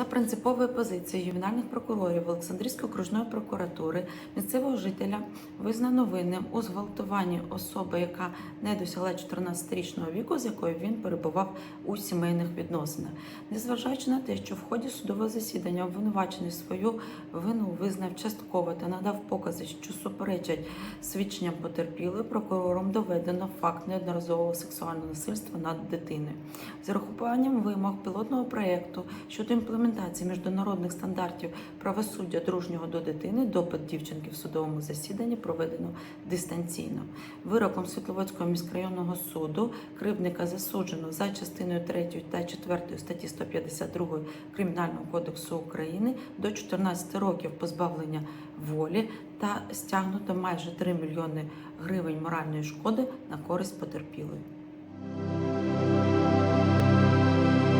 За принциповою позицією ювенальних прокурорів Олександрійської окружної прокуратури місцевого жителя визнано винним у зґвалтуванні особи, яка не досягла 14-річного віку, з якою він перебував у сімейних відносинах. Незважаючи на те, що в ході судового засідання обвинувачений свою вину визнав частково та надав покази, що суперечать свідченням потерпілої, прокурором доведено факт неодноразового сексуального насильства над дитиною. З урахуванням вимог пілотного проєкту щодо імплементації міжнародних стандартів правосуддя дружнього до дитини, допит дівчинки в судовому засіданні проведено дистанційно. Вироком Світловодського міськрайонного суду кривдника засуджено за частиною 3 та 4 статті 152 Кримінального кодексу України до 14 років позбавлення волі та стягнуто майже 3 мільйони гривень моральної шкоди на користь потерпілої.